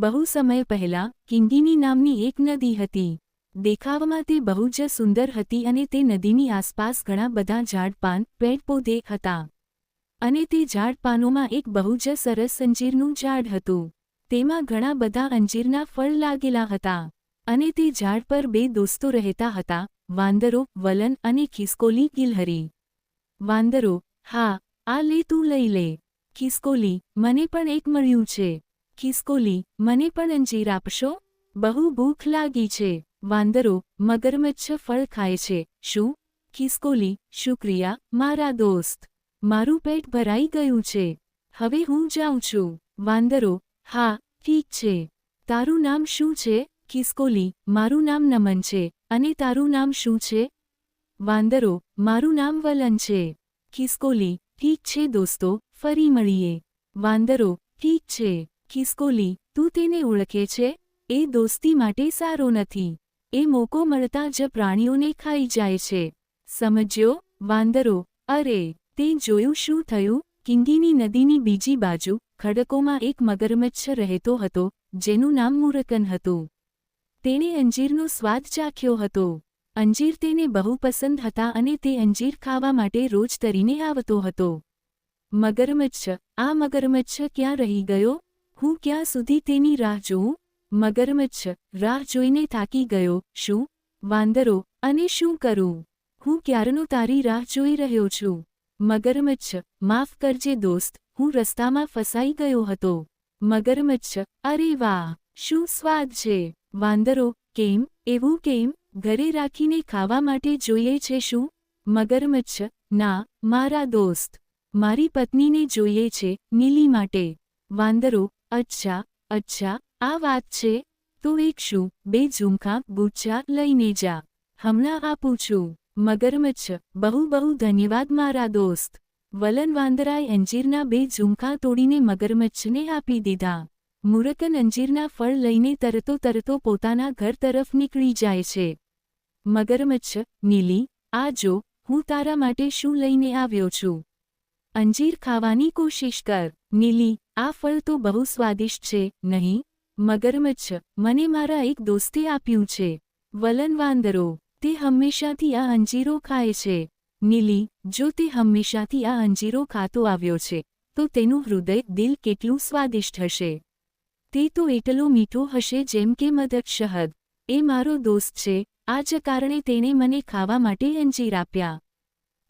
બહુ સમય પહેલાં કિંગીની નામની એક નદી હતી. દેખાવમાં તે બહુ જ સુંદર હતી અને તે નદીની આસપાસ ઘણા બધા ઝાડપાન, પેડપોધે હતા. અને તે ઝાડપાનોમાં એક બહુ જ સરસ અંજીરનું ઝાડ હતું. તેમાં ઘણા બધા અંજીરના ફળ લાગેલા હતા. અને તે ઝાડ પર બે દોસ્તો રહેતા હતા, વાંદરો વલન અને ખિસકોલી ગિલહરી. વાંદરો, હા, આ લે તું લઈ લે. ખિસકોલી, મને પણ એક મળ્યું છે. ખિસકોલી મને પણ અંજીર આપશો? બહુ ભૂખ લાગી છે. વાંદરો, મગરમચ્છ ફળ ખાય છે. શું? ખિસકોલી શુક્રિયા, મારા દોસ્ત. મારું પેટ ભરાઈ ગયું છે. હવે હું જાઉં છું. વાંદરો, હા, ઠીક છે. તારું નામ શું છે? ખિસકોલી મારું નામ નમન છે. અને તારું નામ શું છે? વાંદરો, મારું નામ વલન છે. ખિસકોલી ઠીક છે દોસ્તો, ફરી મળીએ. વાંદરો, ઠીક છે. ખિસકોલી તું તેને ઓળખે છે? એ દોસ્તી માટે સારો નથી. એ મોકો મળતા જ પ્રાણીઓને ખાઈ જાય છે. સમજ્યો? વાંદરો, અરે, તે જોયું શું થયું? કિંગીની નદીની બીજી બાજુ, ખડકોમાં એક મગરમચ્છ રહેતો હતો, જેનું નામ મુરકન હતું. તેણે અંજીરનો સ્વાદ ચાખ્યો હતો. અંજીર તેને બહુ પસંદ હતા અને તે અંજીર ખાવા માટે રોજ તરીને આવતો હતો. મગરમચ્છ, આ મગરમચ્છ ક્યાં રહી ગયો? હું ક્યાં સુધી તેની રાહ જોઉં? મગરમચ્છ, રાહ જોઈને થાકી ગયો. શું? વાંદરો. અને શું કરું? હું ક્યારનો તારી રાહ જોઈ રહ્યો છું? મગરમચ્છ, માફ કરજે દોસ્ત, હું રસ્તામાં ફસાઈ ગયો હતો. મગરમચ્છ, અરે વાહ! શું સ્વાદ છે? વાંદરો, કેમ? એવું કેમ? ઘરે રાખીને ખાવા માટે જોઈએ છે શું? મગરમચ્છ, ના, મારા દોસ્ત. મારી પત્નીને જોઈએ છે, નીલી માટે. વાંદરો અચ્છા અચ્છા, આ વાત છે. તું એક શું, બે ઝુમખા બુચ્ચા લઈને જા. હમણાં આપું છું. મગરમચ્છ. બહુ બહુ ધન્યવાદ મારા દોસ્ત. વલન વાંદરાએ અંજીરના બે ઝુમખા તોડીને મગરમચ્છને આપી દીધા. મુરકન અંજીરના ફળ લઈને તરતો તરતો પોતાના ઘર તરફ નીકળી જાય છે. મગરમચ્છ, નીલી, આ જો, હું તારા માટે શું લઈને આવ્યો છું? અંજીર ખાવાની કોશિશ કર. નીલી આ ફળ તો બહુ સ્વાદિષ્ટ છે, નહીં? મગરમચ્છ મને મારા એક દોસ્તે આપ્યું છે. વલન વાંદરો, તે હંમેશાથી આ અંજીરો ખાય છે. નીલી, જો તે હંમેશાથી આ અંજીરો ખાતો આવ્યો છે, તો તેનું હૃદય દિલ કેટલું સ્વાદિષ્ટ હશે. તે તો એટલો મીઠો હશે જેમ કે મદક શહદ. એ મારો દોસ્ત છે આ જ કારણે તેણે મને ખાવા માટે અંજીર આપ્યા.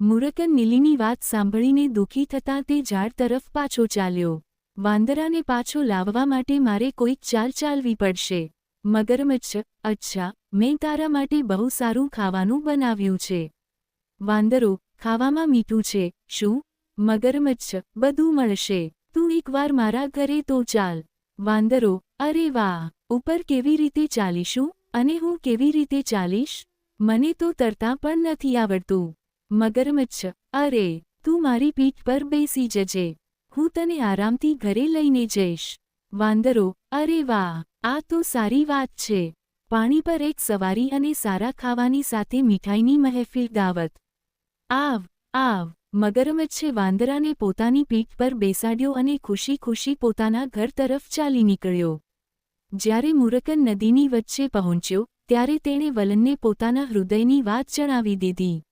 મુરકન નીલીની વાત સાંભળીને દુઃખી થતાં તે ઝાડ તરફ પાછો ચાલ્યો. વાંદરાને પાછો લાવવા માટે મારે કોઈક ચાલ ચાલવી પડશે. મગરમચ્છ અચ્છા, મેં તારા માટે બહુ સારું ખાવાનું બનાવ્યું છે. વાંદરો, ખાવામાં મીઠું છે, શું? મગરમચ્છ બધું મળશે. તું એકવાર મારા ઘરે તો ચાલ. વાંદરો, અરે વાહ! ઉપર કેવી રીતે ચાલીશું? અને હું કેવી રીતે ચાલીશ? મને તો તરતા પણ નથી આવડતું. મગરમચ્છ અરે! તું મારી પીઠ પર બેસી જજે. હું તને આરામથી ઘરે લઈને જઈશ. વાંદરો, અરે વાહ, આ તો સારી વાત છે. પાણી પર એક સવારી અને સારા ખાવાની સાથે મીઠાઈની મહેફિલ દાવત. આવ આવ, મગરમચ્છે વાંદરાને પોતાની પીઠ પર બેસાડ્યો અને ખુશી ખુશી પોતાના ઘર તરફ ચાલી નીકળ્યો. જ્યારે મુરકન નદીની વચ્ચે પહોંચ્યો, ત્યારે તેણે વલનને પોતાના હૃદયની વાત જણાવી દીધી.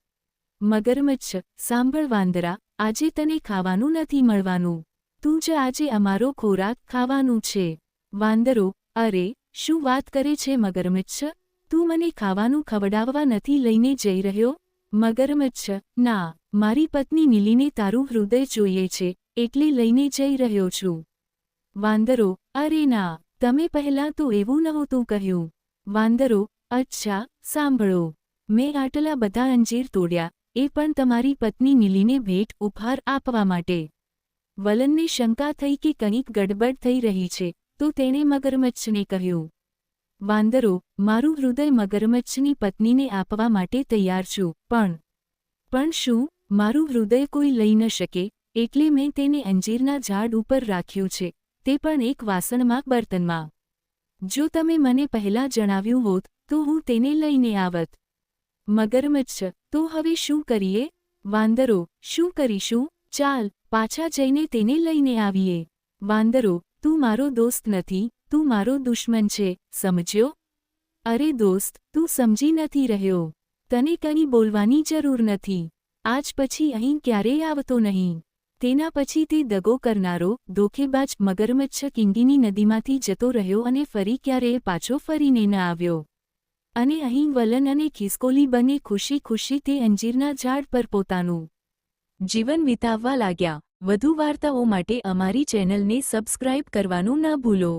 મગરમચ્છ, સાંભળ વાંદરા આજે તને ખાવાનું નથી મળવાનું. તું જ આજે અમારો ખોરાક ખાવાનું છે. વાંદરો, અરે, શું વાત કરે છે મગરમચ્છ? તું મને ખાવાનું ખવડાવવા નથી લઈને જઈ રહ્યો? મગરમચ્છ, ના, મારી પત્ની નીલીને તારું હૃદય જોઈએ છે, એટલે લઈને જઈ રહ્યો છું. વાંદરો, અરે ના, તમે પહેલાં તો એવું નહોતું કહ્યું. વાંદરો, અચ્છા, સાંભળો. મેં આટલા બધા અંજીર તોડ્યા એ પણ તમારી પત્ની નીલીને ભેટ ઉપહાર આપવા માટે. વલનને શંકા થઈ કે કંઈક ગડબડ થઈ રહી છે, તો તેણે મગરમચ્છને કહ્યું, વાંદરો, મારું હૃદય મગરમચ્છની પત્નીને આપવા માટે તૈયાર છું, પણ પણ શું, મારું હૃદય કોઈ લઈ ન શકે, એટલે મેં તેને અંજીરના ઝાડ ઉપર રાખ્યું છે, તે પણ એક વાસણમાં, બર્તનમાં. જો તમે મને પહેલાં જણાવ્યું હોત, તો હું તેને લઈને આવત. મગરમચ્છ. તો હવે શું કરીએ? વાંદરો, શું કરીશું? ચાલ, પાછા જઈને તેને લઈને આવીએ. વાંદરો, તું મારો દોસ્ત નથી, તું મારો દુશ્મન છે, સમજ્યો? અરે દોસ્ત, તું સમજી નથી રહ્યો. તને કંઈ બોલવાની જરૂર નથી. આજ પછી અહીં ક્યારેય આવતો નહીં. તેના પછી તે દગો કરનારો, ધોખેબાજ મગરમચ્છ કિંગીની નદીમાંથી જતો રહ્યો અને ફરી ક્યારેય પાછો ફરીને ન આવ્યો. અને અહીં વલન અને ખિસકોલી બંને ખુશી ખુશી તે અંજીરના ઝાડ પર પોતાનું જીવન વિતાવવા લાગ્યા. વધુ વાર્તાઓ માટે અમારી ચેનલને સબસ્ક્રાઇબ કરવાનું ન ભૂલો.